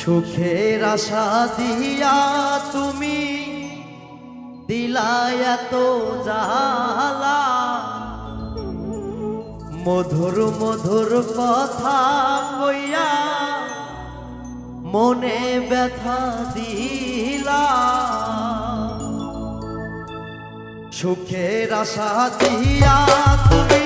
সুখের আশা দিয়া তুমি দিলা এত জালা মধুর মধুর কথা কইয়া মনে ব্যথা দিলা। সুখের আশা দিয়া তুমি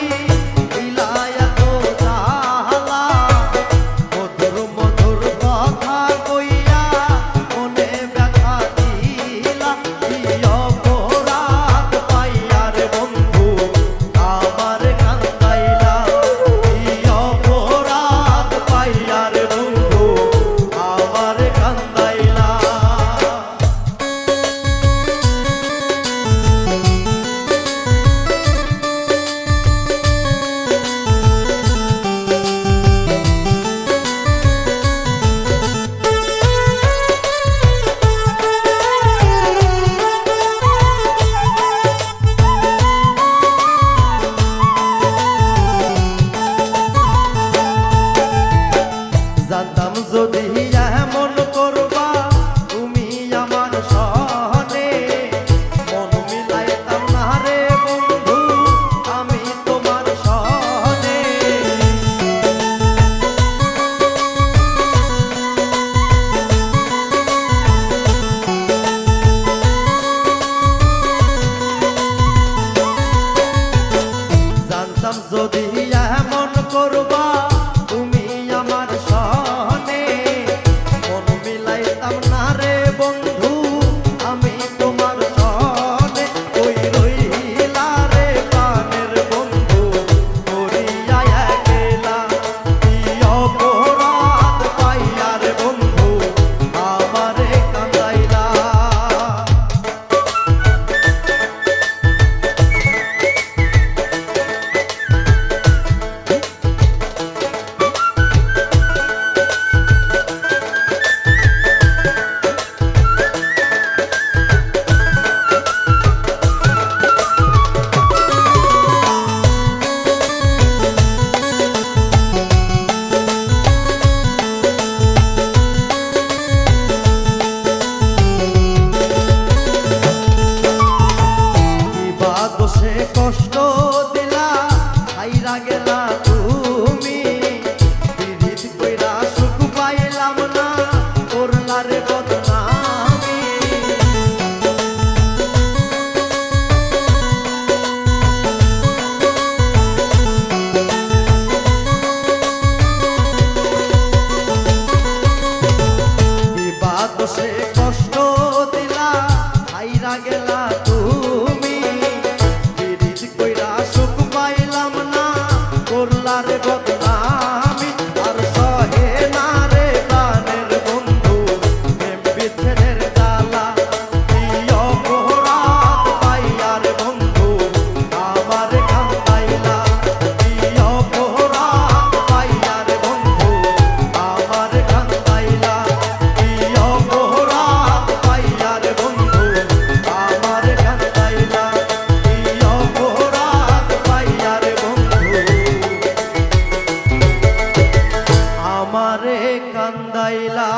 যদি এমন করবা, তুমি আমার সহনে। মন মিলাইতাম না রে বন্ধু, আমি তোমার সহনে। জানতাম যদি করবা বন্ধু কষ্ট দিলা হাইরা গেলা। আমারে কান্দাইলা।